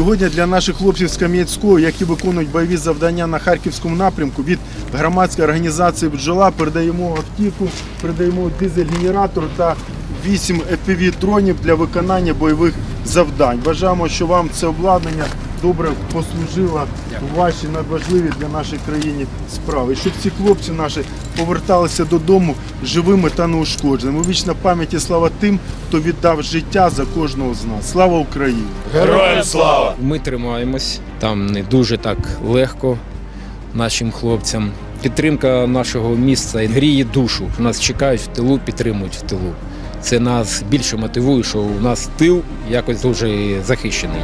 Сьогодні для наших хлопців з Кам'янського, які виконують бойові завдання на харківському напрямку, від громадської організації бджола передаємо автівку, передаємо дизель-генератор та 8 fpv дронів для виконання бойових завдань. Бажаємо, що вам це обладнання добре послужило у ваші надважливі для нашої країни справи. І щоб ці хлопці наші поверталися додому живими та неушкодженими. Вічна пам'ять і слава тим, хто віддав життя за кожного з нас. Слава Україні! Героям слава! Ми тримаємось, там не дуже так легко нашим хлопцям. Підтримка нашого міста гріє душу. Нас чекають в тилу, підтримують в тилу. Це нас більше мотивує, що у нас тил якось дуже захищений.